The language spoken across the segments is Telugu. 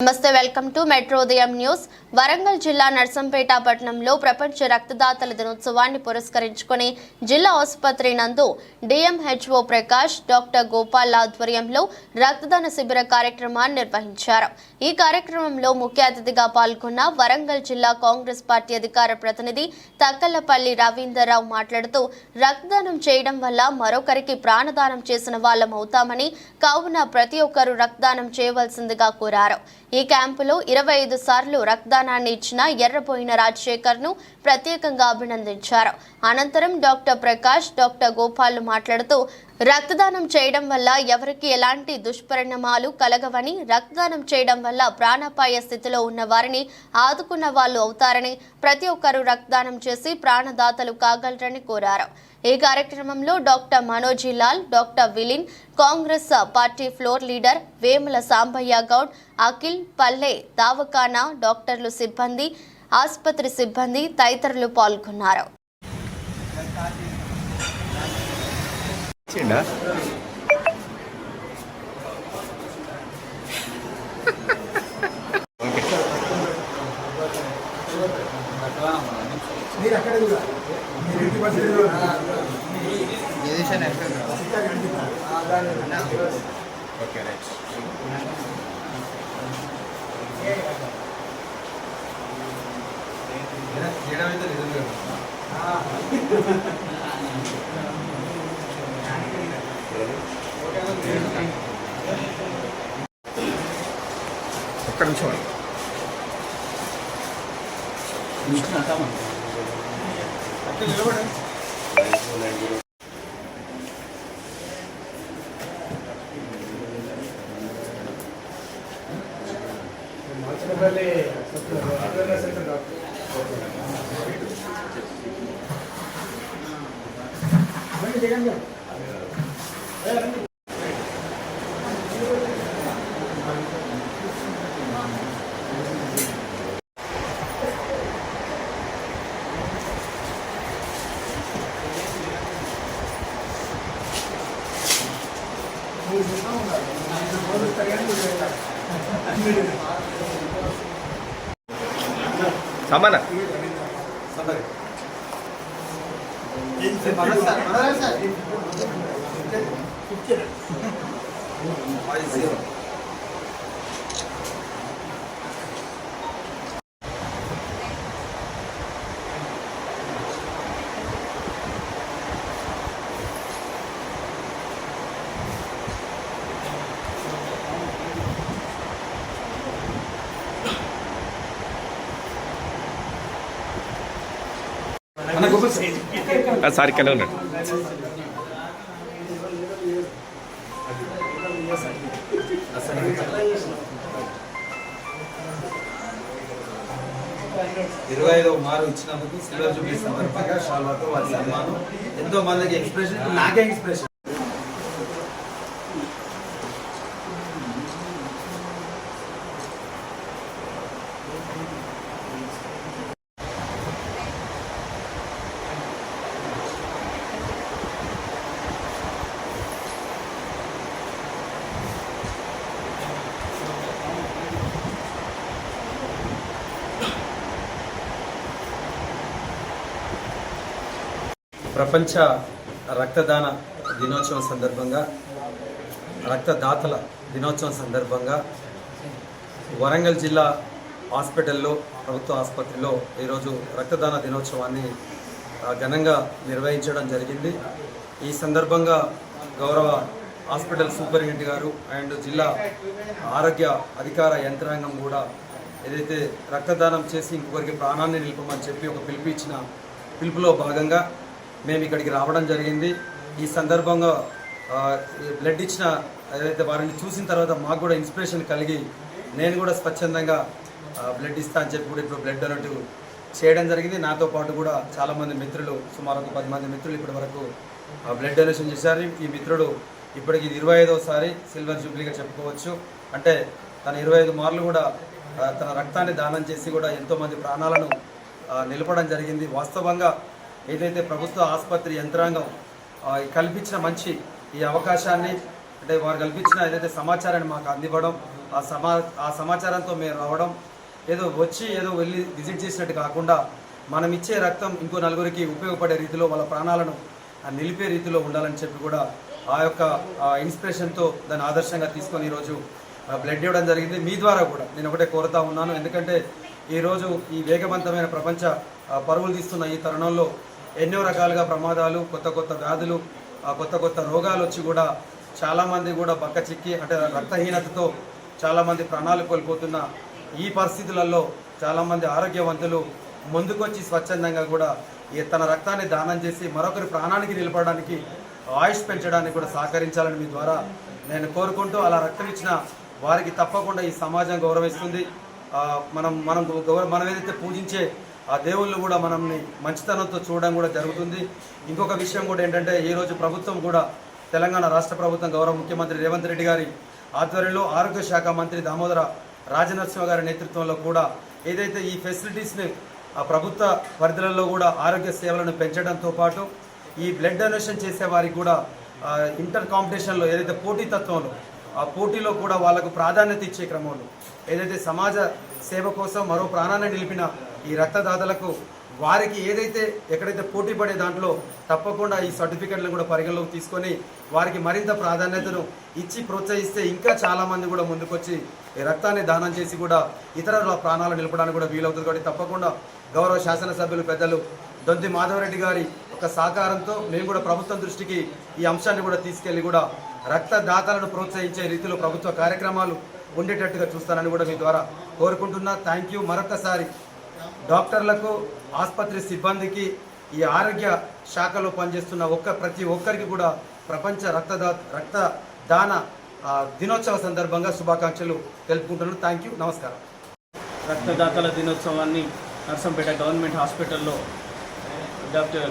నమస్తే welcome to metro Udayam news. Warangal జిల్లా నర్సంపేట పట్టణంలో ప్రపంచ రక్తదాతల దినోత్సవాన్ని పురస్కరించుకుని జిల్లా ఆసుపత్రి నందు డిఎంహెచ్ఓ ప్రకాష్ డాక్టర్ గోపాల్ ఆధ్వర్యంలో రక్తదాన శిబిర కార్యక్రమాన్ని నిర్వహించారు. ఈ కార్యక్రమంలో ముఖ్య అతిథిగా పాల్గొన్న వరంగల్ జిల్లా కాంగ్రెస్ పార్టీ అధికార ప్రతినిధి తక్కలపల్లి రవీందర్రావు మాట్లాడుతూ రక్తదానం చేయడం వల్ల మరొకరికి ప్రాణదానం చేసిన వాళ్ళం అవుతామని కావున ప్రతి ఒక్కరూ రక్తదానం చేయవలసిందిగా కోరారు. ఈ క్యాంపులో ఇరవై ఐదు సార్లు రక్తదానాన్ని ఇచ్చిన ఎర్రపోయిన రాజశేఖర్ను ప్రత్యేకంగా అభినందించారు. అనంతరం డాక్టర్ ప్రకాష్ డాక్టర్ గోపాల్ మాట్లాడుతూ రక్తదానం చేయడం వల్ల ఎవరికి ఎలాంటి దుష్పరిణామాలు కలగవని రక్తదానం చేయడం వల్ల ప్రాణాపాయ స్థితిలో ఉన్న వారిని ఆదుకున్న వాళ్ళు అవుతారని ప్రతి ఒక్కరూ రక్తదానం చేసి ప్రాణదాతలు కాగలరని కోరారు. ఈ కార్యక్రమంలో doctor Manoji Lal doctor విలిన్ Congress party floor leader Vemula Sambaiah Goud Akhil పల్లె దావకానా డాక్టర్లు సిబ్బంది ఆసుపత్రి సిబ్బంది తదితరులు పాల్గొన్నారు. ఇచ్చిండా? మీరు అక్కడ కూడా. మీరు ఇంటి పరిస్థితి ఓకే రైట్ ఒక్క నిమిషం మార్చినపల్లి అవేర్నెస్ సెంటర్ డాక్టర్ రండి, జగన్ గారు. ఏ, రండి. మీరు చూస్తా ఉన్నారు. మీరు రోజు తగ్గట్టు మీరు వెళ్ళాలి. సమాన సార్ ఇక్కడ ఉన్నాడు ఇరవై ఐదో మారు ఇచ్చినందుకు సిల్వర్ జూబ్లీ సందర్భంగా షాల్వాతో వారి సన్మానం. ఎంతో మందికి ఎక్స్ప్రెషన్ నాకే ఎక్స్ప్రెషన్ ప్రపంచ రక్తదాన దినోత్సవం సందర్భంగా రక్తదాతల దినోత్సవం సందర్భంగా వరంగల్ జిల్లా హాస్పిటల్లో ప్రభుత్వ ఆసుపత్రిలో ఈరోజు రక్తదాన దినోత్సవాన్ని ఘనంగా నిర్వహించడం జరిగింది. ఈ సందర్భంగా గౌరవ హాస్పిటల్ సూపరింటెండెంట్ గారు అండ్ జిల్లా ఆరోగ్య అధికార యంత్రాంగం కూడా ఏదైతే రక్తదానం చేసి ఇంకొకరికి ప్రాణాన్ని నిలపమని చెప్పి ఒక పిలుపు ఇచ్చిన పిలుపులో భాగంగా మేము ఇక్కడికి రావడం జరిగింది. ఈ సందర్భంగా బ్లడ్ ఇచ్చిన ఏదైతే వారిని చూసిన తర్వాత మాకు కూడా ఇన్స్పిరేషన్ కలిగి నేను కూడా స్వచ్ఛందంగా బ్లడ్ ఇస్తా అని చెప్పి కూడా ఇప్పుడు బ్లడ్ డొనేట్ చేయడం జరిగింది. నాతో పాటు కూడా చాలామంది మిత్రులు సుమారు ఒక పది మంది మిత్రులు ఇప్పటి వరకు బ్లడ్ డొనేషన్ చేశారు. ఈ మిత్రుడు ఇప్పటికి ఇది ఇరవై ఐదోసారి సిల్వర్ జూబ్లీగా చెప్పుకోవచ్చు. అంటే తన ఇరవై ఐదు మార్లు కూడా తన రక్తాన్ని దానం చేసి కూడా ఎంతోమంది ప్రాణాలను నిలపడం జరిగింది. వాస్తవంగా ఏదైతే ప్రభుత్వ ఆసుపత్రి యంత్రాంగం కల్పించిన మంచి ఈ అవకాశాన్ని అంటే వారు కల్పించిన ఏదైతే సమాచారాన్ని మాకు అందివ్వడం ఆ సమా ఆ సమాచారంతో మేము రావడం ఏదో వచ్చి ఏదో వెళ్ళి విజిట్ చేసినట్టు కాకుండా మనం ఇచ్చే రక్తం ఇంకో నలుగురికి ఉపయోగపడే రీతిలో వాళ్ళ ప్రాణాలను నిలిపే రీతిలో ఉండాలని చెప్పి కూడా ఆ యొక్క ఇన్స్పిరేషన్తో దాన్ని ఆదర్శంగా తీసుకొని ఈరోజు బ్లడ్ ఇవ్వడం జరిగింది. మీ ద్వారా కూడా నేను ఒకటే కోరుతా ఉన్నాను. ఎందుకంటే ఈరోజు ఈ వేగవంతమైన ప్రపంచ పరుగులు తీస్తున్న ఈ తరుణంలో ఎన్నో రకాలుగా ప్రమాదాలు కొత్త కొత్త వ్యాధులు కొత్త కొత్త రోగాలు వచ్చి కూడా చాలామంది కూడా బక్క చిక్కి అంటే రక్తహీనతతో చాలామంది ప్రాణాలు కోల్పోతున్న ఈ పరిస్థితులలో చాలామంది ఆరోగ్యవంతులు ముందుకొచ్చి స్వచ్ఛందంగా కూడా ఈ తన రక్తాన్ని దానం చేసి మరొకరి ప్రాణానికి నిలబడడానికి ఆయుష్ పెంచడానికి కూడా సహకరించాలని మీ ద్వారా నేను కోరుకుంటూ అలా రక్తం ఇచ్చిన వారికి తప్పకుండా ఈ సమాజం గౌరవిస్తుంది. మనం మనం గౌరవ మనం ఏదైతే పూజించే ఆ దేవుళ్ళు కూడా మనల్ని మంచితనంతో చూడడం కూడా జరుగుతుంది. ఇంకొక విషయం కూడా ఏంటంటే ఈరోజు ప్రభుత్వం కూడా తెలంగాణ రాష్ట్ర ప్రభుత్వం గౌరవ ముఖ్యమంత్రి రేవంత్ రెడ్డి గారి ఆధ్వర్యంలో ఆరోగ్య శాఖ మంత్రి దామోదర రాజనరసింహ గారి నేతృత్వంలో కూడా ఏదైతే ఈ ఫెసిలిటీస్ని ఆ ప్రభుత్వ పరిధులలో కూడా ఆరోగ్య సేవలను పెంచడంతో పాటు ఈ బ్లడ్ డొనేషన్ చేసే వారికి కూడా ఇంటర్ కాంపిటీషన్లో ఏదైతే పోటీతత్వంలో ఆ పోటీలో కూడా వాళ్ళకు ప్రాధాన్యత ఇచ్చే క్రమంలో ఏదైతే సమాజ సేవ కోసం మరో ప్రాణాన్ని నిలిపిన ఈ రక్తదాతలకు వారికి ఏదైతే ఎక్కడైతే పోటీ పడే దాంట్లో తప్పకుండా ఈ సర్టిఫికెట్లను కూడా పరిగణలోకి తీసుకొని వారికి మరింత ప్రాధాన్యతను ఇచ్చి ప్రోత్సహిస్తే ఇంకా చాలామంది కూడా ముందుకొచ్చి ఈ రక్తాన్ని దానం చేసి కూడా ఇతరుల ప్రాణాలు నిలపడానికి కూడా వీలవుతుంది కాబట్టి తప్పకుండా గౌరవ శాసనసభ్యులు పెద్దలు దొంతి మాధవరెడ్డి గారి ఒక సహకారంతో మేము కూడా ప్రభుత్వం దృష్టికి ఈ అంశాన్ని కూడా తీసుకెళ్ళి కూడా రక్తదాతలను ప్రోత్సహించే రీతిలో ప్రభుత్వ కార్యక్రమాలు ఉండేటట్టుగా చూస్తానని కూడా మీ ద్వారా కోరుకుంటున్నా. థ్యాంక్ యూ మరొకసారి డాక్టర్లకు ఆసుపత్రి సిబ్బందికి ఈ ఆరోగ్య శాఖలో పనిచేస్తున్న ఒక్క ప్రతి ఒక్కరికి కూడా ప్రపంచ రక్తదా రక్తదాన దినోత్సవ సందర్భంగా శుభాకాంక్షలు తెలుపుకుంటున్నాను. థ్యాంక్ యూ నమస్కారం. రక్తదాతల దినోత్సవాన్ని నర్సంపేట గవర్నమెంట్ హాస్పిటల్లో డాక్టర్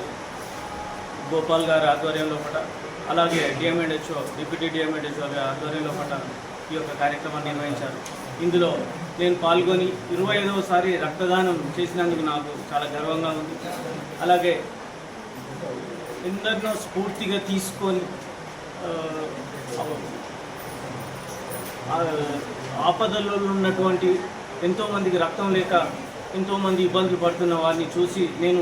గోపాల్ గారి ఆధ్వర్యంలో పట అలాగే డిఎంఎడ్హెచ్ఓ డిప్యూటీ డిఎంఎడ్హెచ్ఓ గారి ఆధ్వర్యంలో పట ఈ యొక్క కార్యక్రమాన్ని నిర్వహించారు. ఇందులో నేను పాల్గొని ఇరవై ఐదవసారి రక్తదానం చేసినందుకు నాకు చాలా గర్వంగా ఉంది. అలాగే ఎందరినో స్ఫూర్తిగా తీసుకొని ఆపదల్లో ఉన్నటువంటి ఎంతోమందికి రక్తం లేక ఎంతోమంది ఇబ్బందులు పడుతున్న వారిని చూసి నేను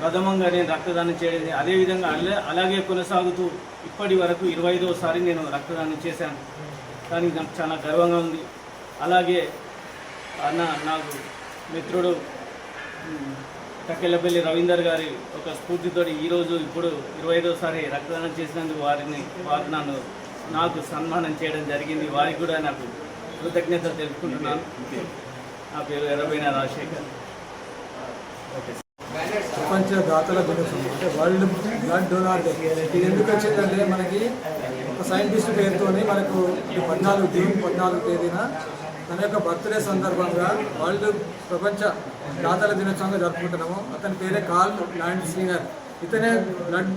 ప్రథమంగా నేను రక్తదానం చేయడం అదేవిధంగా అలా అలాగే కొనసాగుతూ ఇప్పటి వరకు ఇరవై ఐదవసారి నేను రక్తదానం చేశాను. కానీ నాకు చాలా గర్వంగా ఉంది. అలాగే అన్న నాకు మిత్రుడు ఉమ్, టక్కెళ్ళపల్లి రవీందర్ గారి ఒక స్ఫూర్తితో ఈరోజు ఇప్పుడు ఇరవై ఐదోసారి రక్తదానం చేసినందుకు వారిని వారు నన్ను నాకు సన్మానం చేయడం జరిగింది. వారికి కూడా నాకు కృతజ్ఞతలు తెలుపుకుంటున్నాను. నా పేరు ఎర్రబైన రాజశేఖర్. ప్రపంచ దాతల దినోత్సవం. అంటే వరల్డ్ బ్లడ్ డొనార్ డే. ఇది ఎందుకు వచ్చిందంటే మనకి ఒక సైంటిస్ట్ పేరుతోని మనకు ఈ పద్నాలుగు జూన్ పద్నాలుగు తేదీన తన యొక్క బర్త్డే సందర్భంగా వరల్డ్ ప్రపంచ దాతల దినోత్సవంగా జరుపుకుంటున్నాము. అతని పేరే కాల్ ల్యాండ్ స్లీనర్ ఇతనే బ్లడ్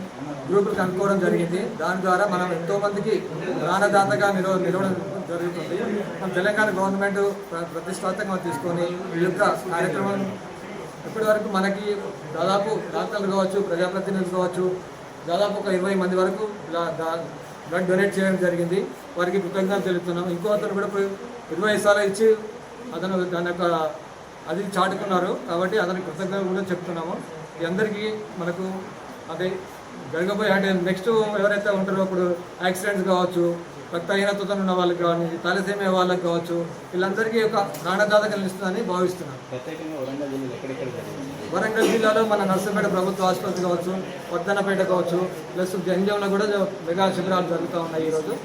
గ్రూపులు కనుక్కోవడం జరిగింది. దాని ద్వారా మనం ఎంతో మందికి ప్రాణదాతగా నిలవ నిలవడం జరుగుతుంది. మన తెలంగాణ గవర్నమెంట్ ప్రతిష్టాత్మకంగా తీసుకొని ఈ యొక్క కార్యక్రమం ఇప్పటి వరకు మనకి దాదాపు దాతలు కావచ్చు ప్రజాప్రతినిధులు కావచ్చు దాదాపు ఒక ఇరవై మంది వరకు బ్లడ్ డొనేట్ చేయడం జరిగింది. వారికి కృతజ్ఞతలు తెలుపుతున్నాం ఇంకో అతను కూడా ఇరవై సార్లు ఇచ్చి అతను దాని యొక్క అది చాటుకున్నారు కాబట్టి అతనికి కృతజ్ఞతలు కూడా చెప్తున్నాము. ఈ అందరికీ మనకు అదే జరగబోయే అంటే నెక్స్ట్ ఎవరైతే ఉంటారో ఇప్పుడు యాక్సిడెంట్స్ కావచ్చు రక్తహీనతతో ఉన్న వాళ్ళకి కానీ తలసేమే వాళ్ళకి కావచ్చు వీళ్ళందరికీ ఒక ప్రాణదాత కలిగిస్తుందని భావిస్తున్నాను వరంగల్ జిల్లాలో మన నర్సంపేట ప్రభుత్వ ఆసుపత్రి కావచ్చు వర్ధనపేట కావచ్చు ప్లస్ జంజంలో కూడా మెగా శిబిరాలు జరుగుతూ ఉన్నాయి ఈరోజు.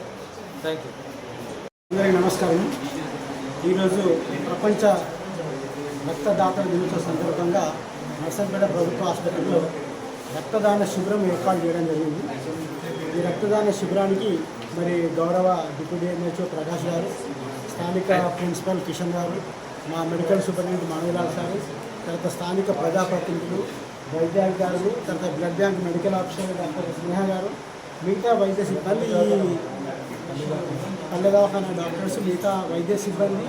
థ్యాంక్ యూ అందరికీ నమస్కారం. ఈరోజు ప్రపంచ రక్తదాతల దినోత్సవ సందర్భంగా నర్సంపేట ప్రభుత్వ ఆసుపత్రిలో రక్తదాన శిబిరం ఏర్పాటు చేయడం జరిగింది. ఈ రక్తదాన శిబిరానికి మరి గౌరవ డిప్యూటీ ఎంహెచ్ఓ ప్రకాష్ గారు స్థానిక ప్రిన్సిపల్ కిషన్ గారు మా మెడికల్ సూపరింటెండెంట్ మానవరాజ్ గారు తర్వాత స్థానిక ప్రజాప్రతినిధులు వైద్యాధికారులు తర్వాత blood bank medical officer doctor Sneha garu మిగతా వైద్య సిబ్బంది పల్లె దవాఖానా డాక్టర్స్ మిగతా వైద్య సిబ్బంది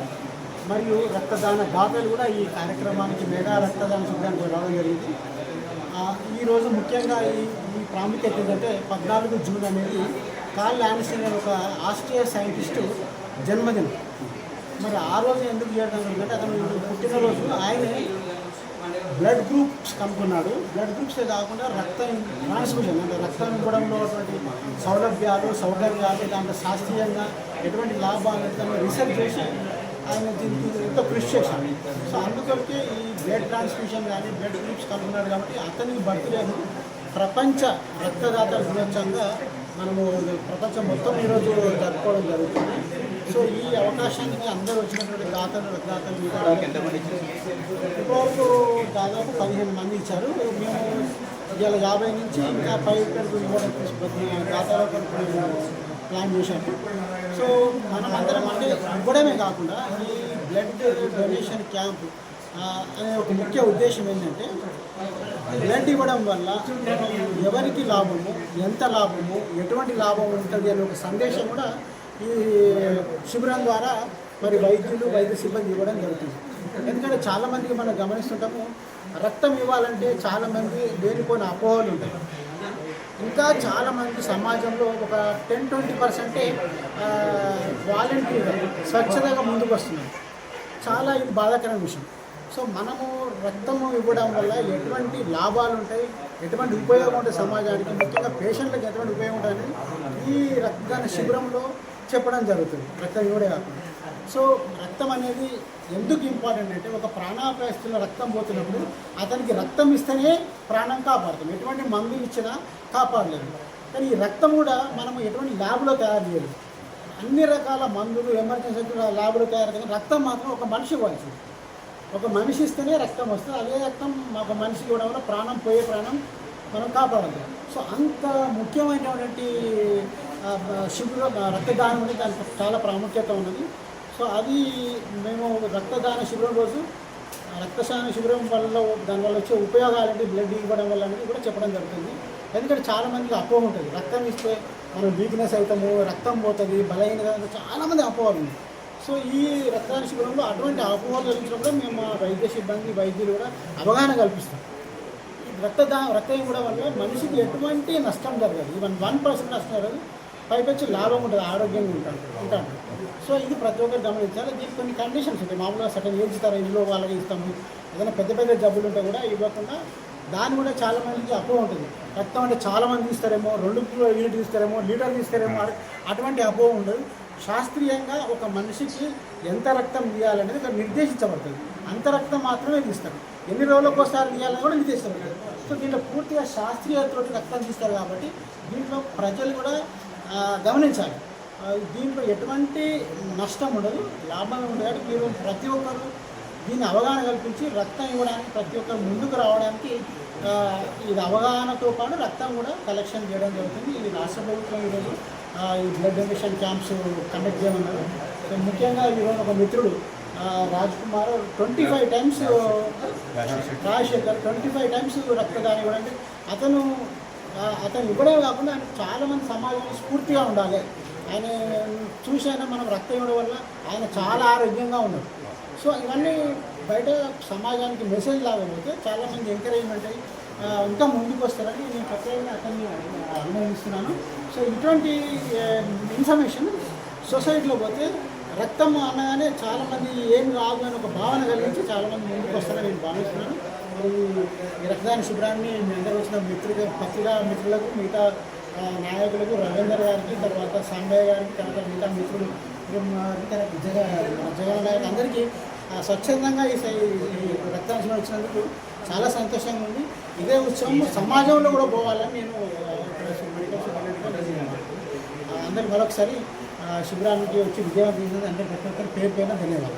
మరియు రక్తదాన దాతలు కూడా ఈ కార్యక్రమానికి మెగా రక్తదాన శిబిరానికి రావడం జరిగింది. ఈరోజు ముఖ్యంగా ఈ ఈ ప్రాముఖ్యత ఏంటంటే పద్నాలుగు జూన్ అనేది కార్ల్ ఆనిస్టన్ అనే ఒక ఆస్ట్రియా సైంటిస్టు జన్మదినం. మరి ఆ రోజు ఎందుకు చేయడం అంటే అతను పుట్టినరోజు. ఆయనే బ్లడ్ గ్రూప్స్ కనుక్కున్నాడు. బ్లడ్ గ్రూప్సే కాకుండా రక్తం ట్రాన్స్మిషన్ అంటే రక్తం ఇవ్వడంలో ఉన్నటువంటి సౌలభ్యాలు సౌకర్యాలు దాంట్లో శాస్త్రీయంగా ఎటువంటి లాభాలు దాన్ని రీసెర్చ్ చేసి ఆయన దీనికి ఎంతో కృషి చేశాను సో అందుకొరకే ఈ బ్లడ్ ట్రాన్స్మిషన్ కానీ బ్లడ్ గ్రూప్స్ కనుక్కున్నాడు కాబట్టి అతనికి బర్త్డేను ప్రపంచ రక్తదాత దినోత్సవంగా మనము ప్రపంచం మొత్తం ఈరోజు జరుపుకోవడం జరుగుతుంది. సో ఈ అవకాశానికి అందరూ వచ్చినటువంటి దాతలు రక్తదాతలు ఇప్పటివరకు దాదాపు పదిహేను మంది ఇచ్చారు. మేము ఇవాళ యాభై నుంచి ఇంకా పై పెరుగు ఇవ్వడం దాదాపు కొరకు ప్లాన్ చేశాము సో మనం అందరం అంటే ఇవ్వడమే కాకుండా ఈ బ్లడ్ డొనేషన్ క్యాంప్ అనే ఒక ముఖ్య ఉద్దేశం ఏంటంటే బ్లడ్ ఇవ్వడం వల్ల ఎవరికి లాభము ఎంత లాభము ఎటువంటి లాభం ఉంటుంది అనే ఒక సందేశం కూడా ఈ శిబిరం ద్వారా మరి వైద్యులు వైద్య సిబ్బంది ఇవ్వడం జరుగుతుంది. ఎందుకంటే చాలామందికి మనం గమనిస్తుంటాము రక్తం ఇవ్వాలంటే చాలామంది లేనిపోయిన అపోహలు ఉంటాయి. ఇంకా చాలామంది సమాజంలో ఒక టెన్ ట్వంటీ పర్సెంటే వాలంటీర్గా స్వచ్ఛతగా ముందుకు వస్తున్నారు. చాలా ఇది బాధాకరమైన విషయం. సో మనము రక్తము ఇవ్వడం వల్ల ఎటువంటి లాభాలు ఉంటాయి ఎటువంటి ఉపయోగం ఉంటుంది సమాజానికి ముఖ్యంగా పేషెంట్లకు ఎటువంటి ఉపయోగం ఉంటుంది ఈ రక్తదాన శిబిరంలో చెప్పడం జరుగుతుంది. రక్తం ఇవ్వడే కాకుండా. సో రక్తం అనేది ఎందుకు ఇంపార్టెంట్ అంటే ఒక ప్రాణాపాయస్తున్న రక్తం పోతున్నప్పుడు అతనికి రక్తం ఇస్తేనే ప్రాణం కాపాడుతాం ఎటువంటి మందులు ఇచ్చినా కాపాడలేదు. కానీ ఈ రక్తం కూడా మనం ఎటువంటి ల్యాబ్లో తయారు చేయలేదు. అన్ని రకాల మందులు ఎమర్జెన్సీ ల్యాబ్లో తయారు కానీ రక్తం మాత్రం ఒక మనిషి ఇవ్వాల్సింది ఒక మనిషి ఇస్తేనే రక్తం వస్తుంది. అదే రక్తం ఒక మనిషి ఇవ్వడం వల్ల ప్రాణం పోయే ప్రాణం మనం కాపాడదు సో అంత ముఖ్యమైనటువంటి ఆ, శిబిరం రక్తదానం అనేది దానికి చాలా ప్రాముఖ్యత ఉన్నది. సో అది మేము రక్తదాన శిబిరం రోజు రక్తదాన శిబిరం వల్ల దానివల్ల వచ్చే ఉపయోగాలు ఏంటి బ్లడ్ ఇవ్వడం వల్ల అనేది కూడా చెప్పడం జరుగుతుంది. ఎందుకంటే చాలా మందికి అపోహ ఉంటుంది. రక్తం ఇస్తే మనం వీక్నెస్ అవుతాము రక్తం పోతుంది బలహీనత చాలామంది అపోహలు ఉంది సో ఈ రక్తదాన శిబిరంలో అటువంటి అపోహలు కలిగించినప్పుడు మేము మా వైద్య సిబ్బంది వైద్యులు కూడా అవగాహన కల్పిస్తాం. ఈ రక్తదా రక్తం ఇవ్వడం వల్ల మనిషికి ఎటువంటి నష్టం జరగదు. ఈవెన్ వన్ పర్సెంట్ నష్టం జరగదు. పైపెచ్చి లాభం ఉంటుంది ఆరోగ్యంగా ఉంటాడు ఉంటాడు సో ఇది ప్రతి ఒక్కరు గమనించాలి. దీనికి కొన్ని కండిషన్స్ ఉంటాయి. మామూలుగా సటన్ ఏజ్ ఇస్తారు ఇంట్లో వాళ్ళకి ఇస్తాము? ఏదైనా పెద్ద పెద్ద జబ్బులు ఉంటే కూడా ఇవ్వకుండా దాని కూడా చాలా మందికి అపోహ ఉంటుంది. రక్తం అంటే చాలా మంది తీస్తారేమో రెండు యూనిట్ తీస్తారేమో లీటర్ తీస్తారేమో అటువంటి అపోహ ఉండదు. శాస్త్రీయంగా ఒక మనిషికి ఎంత రక్తం తీయాలనేది ఇక్కడ నిర్దేశించబడుతుంది. అంత రక్తం మాత్రమే తీస్తారు. ఎన్ని రోజులకు ఒకసారి తీయాలని కూడా నిర్దేశించబడుతుంది. సో దీంట్లో పూర్తిగా శాస్త్రీయతోటి రక్తం తీస్తారు కాబట్టి దీంట్లో ప్రజలు కూడా గమనించాలి. దీంట్లో ఎటువంటి నష్టం ఉండదు. లాభం ఉండదు కాబట్టి మీరు ప్రతి ఒక్కరు దీన్ని అవగాహన కల్పించి రక్తం ఇవ్వడానికి ప్రతి ఒక్కరు ముందుకు రావడానికి ఇది అవగాహనతో పాటు రక్తం కూడా కలెక్షన్ చేయడం జరుగుతుంది. ఇది రాష్ట్ర ప్రభుత్వం ఈరోజు ఈ బ్లడ్ డొనేషన్ క్యాంప్స్ కండక్ట్ చేయమన్నారు. సో ముఖ్యంగా ఈరోజు ఒక మిత్రుడు Raj Kumar twenty five times Rajashekar twenty five times రక్తదానం ఇవ్వడానికి అతను అతను ఇవ్వడమే కాకుండా ఆయన చాలామంది సమాజంలో స్ఫూర్తిగా ఉండాలి. ఆయన చూసైనా మనం రక్తం ఇవ్వడం వల్ల? ఆయన చాలా ఆరోగ్యంగా ఉన్నాడు. సో ఇవన్నీ బయట సమాజానికి మెసేజ్ లాగా పోతే చాలామంది ఎంకరేజ్మెంట్ అయ్యి ఇంకా ముందుకు వస్తారని నేను ప్రత్యేకంగా అతన్ని అభినందిస్తున్నాను. సో ఇటువంటి ఇన్ఫర్మేషన్ సొసైటీలో పోతే రక్తం అనగానే చాలామంది ఏం రాదు అని ఒక భావన కలిగించి చాలామంది ముందుకు వస్తారని నేను భావిస్తున్నాను. ఈ రక్తదాన శిబిరాన్ని మీ అందరూ వచ్చిన మిత్రులు పత్రికా మిత్రులకు మిగతా నాయకులకు రవీందర్ గారికి తర్వాత సాంబయ్య గారికి తర్వాత మిగతా మిత్రులు ఇంకా మా- జగన్ నాయక్ అందరికీ స్వచ్ఛందంగా ఈ సై- వచ్చినందుకు చాలా సంతోషంగా ఉంది. ఇదే ఉత్సవం సమాజంలో కూడా పోవాలని నేను ఆ, అందరికి మరొకసారి శిబిరానికి వచ్చి విజయవాడ అందరికీ ప్రతి ఒక్కరి పేరు పైన ధన్యవాదాలు.